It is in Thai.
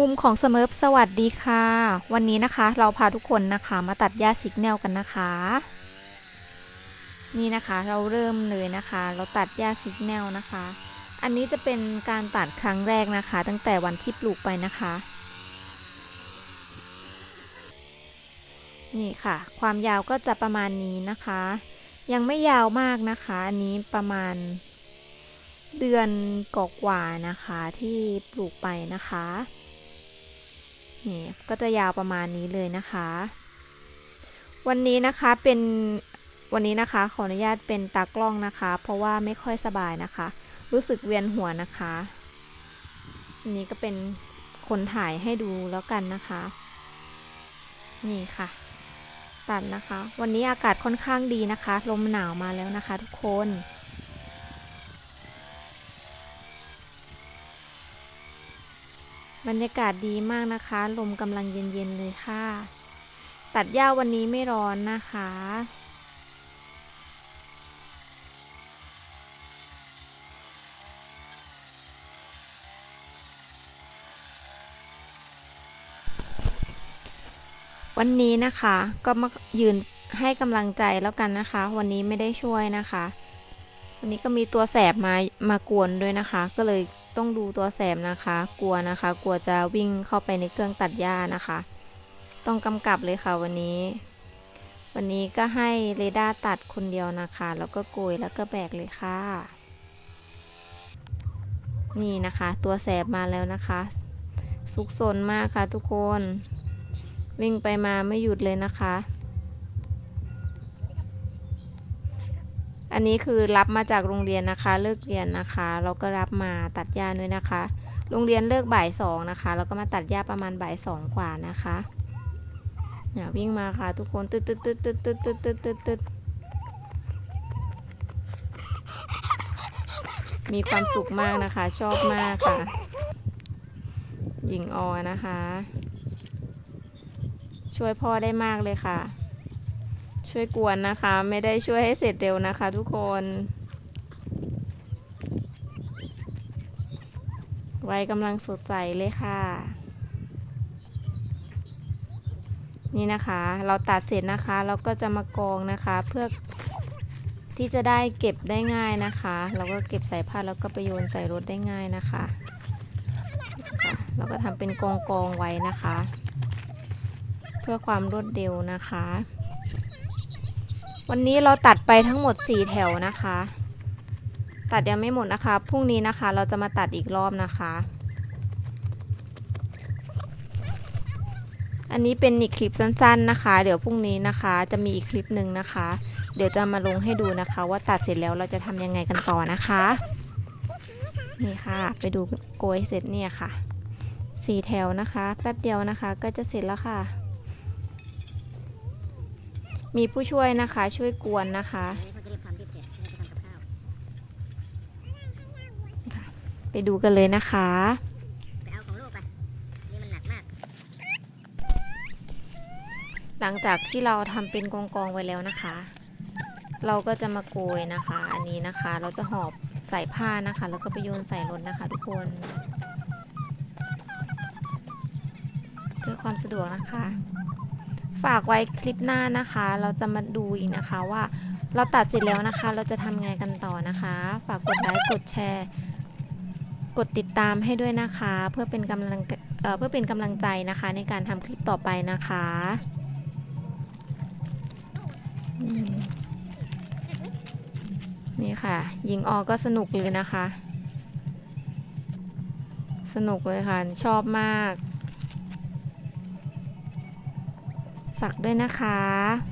มุมของเสมอสวัสดีค่ะ วันนี้นะคะเราพาทุกคนนะคะมาตัดหญ้าสิกแนลกันนะคะ นี่นะคะเราเริ่มเลยนะคะ เราตัดหญ้าสิกแนลนะคะ อันนี้จะเป็นการตัดครั้งแรกนะคะ ตั้งแต่วันที่ปลูกไปนะคะ นี่ค่ะ ความยาวก็จะประมาณนี้นะคะ ยังไม่ยาวมากนะคะ อันนี้ประมาณเดือนกว่าๆนะคะที่ปลูกไปนะคะ นี่ก็จะยาวประมาณนี้เลยนะคะ วันนี้นะคะเป็นวันนี้นะคะขออนุญาตเป็นตากล้องนะคะ เพราะว่าไม่ค่อยสบายนะคะ รู้สึกเวียนหัวนะคะอันนี้ก็เป็นคนถ่ายให้ดูแล้วกันนะคะ นี่ค่ะ ตัดนะคะ วันนี้อากาศค่อนข้างดีนะคะ ลมหนาวมาแล้วนะคะทุกคน บรรยากาศดีมากนะคะ ลมกำลังเย็นๆเลยค่ะ ตัดหญ้าวันนี้ไม่ร้อนนะคะ วันนี้นะคะก็มายืนให้กำลังใจแล้วกันนะคะ วันนี้ไม่ได้ช่วยนะคะ วันนี้ก็มีตัวแสบมามากวนด้วยนะคะ ก็เลย ต้องดูตัวแสบนะคะ กลัวนะคะ กลัวจะวิ่งเข้าไปในเครื่องตัดหญ้านะคะ ต้องกำกับเลยค่ะวันนี้ วันนี้ก็ให้เรดาร์ตัดคนเดียวนะคะ แล้วก็โกยแล้วก็แบกเลยค่ะ นี่นะคะ ตัวแสบมาแล้วนะคะ สุกสนมากค่ะทุกคน วิ่งไปมาไม่หยุดเลยนะคะ อันนี้คือรับมาจากโรงเรียนนะคะ เลิกเรียนนะคะ เราก็รับมาตัดหญ้าด้วยนะคะ โรงเรียนเลิกบ่ายสองนะคะ เราก็มาตัดหญ้าประมาณบ่ายสองกว่านะคะเนี่ยวิ่งมาค่ะทุกคนตึ๊ดตึ๊ดตึ๊ดตึ๊ดตึ๊ดตึ๊ดตึ๊ดตึ๊ดตึ๊ดมีความสุขมากนะคะ ชอบมากค่ะ หญิงออนะคะ ช่วยพ่อได้มากเลยค่ะ ช่วยกวนนะคะ ไม่ได้ช่วยให้เสร็จเร็วนะคะ ทุกคน ไวัยกำลังสดใสเลยค่ะ นี่นะคะ เราตัดเสร็จนะคะ เราก็จะมากองนะคะ เพื่อที่จะได้เก็บได้ง่ายนะคะ เราก็เก็บใส่ผ้าแล้วก็ไปโยนใส่รถได้ง่ายนะคะ เราก็ทำเป็นกองกองไว้นะคะ เพื่อความรวดเร็วนะคะ วันนี้เราตัดไปทั้งหมด 4 แถวนะคะ ตัดยังไม่หมดนะคะ พรุ่งนี้นะคะเราจะมาตัดอีกรอบนะคะ อันนี้เป็นอีกคลิปสั้นๆนะคะ เดี๋ยวพรุ่งนี้นะคะ จะมีอีกคลิปหนึ่งนะคะ เดี๋ยวจะมาลงให้ดูนะคะ ว่าตัดเสร็จแล้วเราจะทำยังไงกันต่อนะคะ นี่ค่ะ ไปดูโกยเสร็จเนี่ยค่ะสี่แถวนะคะ แป๊บเดียวนะคะ ก็จะเสร็จแล้วค่ะ มีผู้ช่วยนะคะช่วยกวนนะคะไปดูกันเลยนะคะหลังจากที่เราทำเป็นกองกองไว้แล้วนะคะ เราก็จะมาโกยนะคะ อันนี้นะคะ เราจะหอบใส่ผ้านะคะ แล้วก็ไปโยนใส่รถนะคะทุกคนเพื่อความสะดวกนะคะ ฝากไว้คลิปหน้านะคะ เราจะมาดูอีกนะคะว่า เราตัดเสร็จแล้วนะคะ เราจะทำไงกันต่อนะคะ ฝากกดไลค์กดแชร์ กดติดตามให้ด้วยนะคะ เพื่อเป็นกำลังเเพื่อเป็นกำลังใจนะคะ ในการทำคลิปต่อไปนะคะนี่ค่ะ ยิงออก็สนุกเลยนะคะ สนุกเลยค่ะ ชอบมาก ฝากด้วยนะคะ